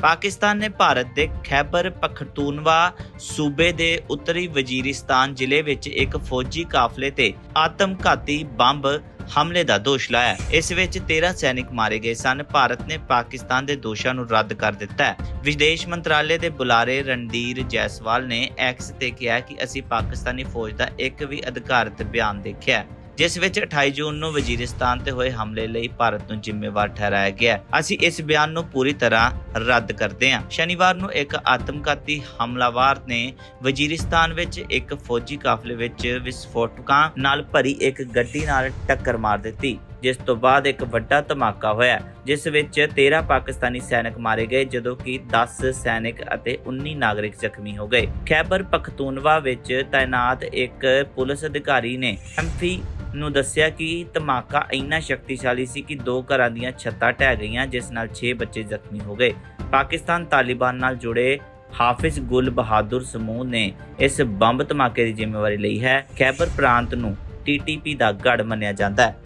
ਪਾਕਿਸਤਾਨ ਨੇ ਭਾਰਤ ਦੇ ਖੈਬਰ ਪਖਤੂਨਵਾ, ਸੂਬੇ ਦੇ ਉੱਤਰੀ ਵਜ਼ੀਰਿਸਤਾਨ ਜ਼ਿਲ੍ਹੇ ਵਿੱਚ ਇੱਕ ਫੌਜੀ ਕਾਫਲੇ ਤੇ ਆਤਮਘਾਤੀ ਬੰਬ ਹਮਲੇ ਦਾ ਦੋਸ਼ ਲਾਇਆ ਇਸ ਵਿੱਚ 13 ਸੈਨਿਕ ਮਾਰੇ ਗਏ ਸਨ। ਭਾਰਤ ਨੇ ਪਾਕਿਸਤਾਨ ਦੇ ਦੋਸ਼ਾਂ ਨੂੰ ਰੱਦ ਕਰ ਦਿੱਤਾ ਹੈ। ਵਿਦੇਸ਼ ਮੰਤਰਾਲੇ ਦੇ ਬੁਲਾਰੇ ਰਣਧੀਰ ਜੈਸਵਾਲ ਨੇ ਐਕਸ ਤੇ ਕਿਹਾ ਕਿ ਅਸੀਂ ਪਾਕਿਸਤਾਨੀ ਫੌਜ ਦਾ ਇੱਕ ਵੀ ਅਧਿਕਾਰਤ ਬਿਆਨ ਦੇਖਿਆ ਜਿਸ ਵਿੱਚ 28 ਜੂਨ ਨੂੰ ਵਜ਼ੀਰਿਸਤਾਨ ਤੇ ਹੋਏ ਹਮਲੇ ਲਈ ਭਾਰਤ ਨੂੰ ਜ਼ਿੰਮੇਵਾਰ ਠਹਿਰਾਇਆ ਗਿਆ ਅਸੀਂ ਇਸ ਬਿਆਨ ਨੂੰ ਪੂਰੀ ਤਰ੍ਹਾਂ ਰੱਦ ਕਰਦੇ ਹਾਂ। ਸ਼ਨੀਵਾਰ ਨੂੰ ਇੱਕ ਆਤਮਘਾਤੀ ਹਮਲਾਵਰ ਨੇ ਵਜ਼ੀਰਿਸਤਾਨ ਵਿੱਚ ਇੱਕ ਫੌਜੀ ਕਾਫਲੇ ਵਿੱਚ ਵਿਸਫੋਟਕਾਂ ਨਾਲ ਭਰੀ ਇੱਕ ਗੱਡੀ ਨਾਲ ਟੱਕਰ ਮਾਰ ਦਿੱਤੀ। ਜਿਸ ਤੋਂ ਬਾਅਦ ਇੱਕ ਵੱਡਾ ਧਮਾਕਾ ਹੋਇਆ, ਜਿਸ ਵਿੱਚ 13 ਪਾਕਿਸਤਾਨੀ ਸੈਨਿਕ ਮਾਰੇ ਗਏ, ਜਦੋਂ ਕਿ 10 ਸੈਨਿਕ ਅਤੇ 19 ਨਾਗਰਿਕ ਜ਼ਖਮੀ ਹੋ ਗਏ। ਖੈਬਰ ਪਖਤੂਨਵਾ ਵਿੱਚ ਤਾਇਨਾਤ ਇੱਕ ਪੁਲਿਸ ਅਧਿਕਾਰੀ ਨੇ ਐਮਪੀ ਨੂੰ ਦੱਸਿਆ ਕਿ ਧਮਾਕਾ ਇੰਨਾ ਸ਼ਕਤੀਸ਼ਾਲੀ ਸੀ ਕਿ ਦੋ ਘਰਾਂ ਦੀਆਂ ਛੱਤਾਂ ਢਹਿ ਗਈਆਂ, ਜਿਸ ਨਾਲ 6 ਬੱਚੇ ਜ਼ਖਮੀ ਹੋ ਗਏ। ਪਾਕਿਸਤਾਨ ਤਾਲਿਬਾਨ ਨਾਲ ਜੁੜੇ ਹਾਫਿਜ਼ ਗੁਲ ਬਹਾਦੁਰ ਸਮੂਹ ਨੇ ਇਸ ਬੰਬ ਧਮਾਕੇ ਦੀ ਜ਼ਿੰਮੇਵਾਰੀ ਲਈ ਹੈ। ਖੈਬਰ ਪ੍ਰਾਂਤ ਨੂੰ ਟੀਟੀਪੀ ਦਾ ਗੜ ਮੰਨਿਆ ਜਾਂਦਾ ਹੈ।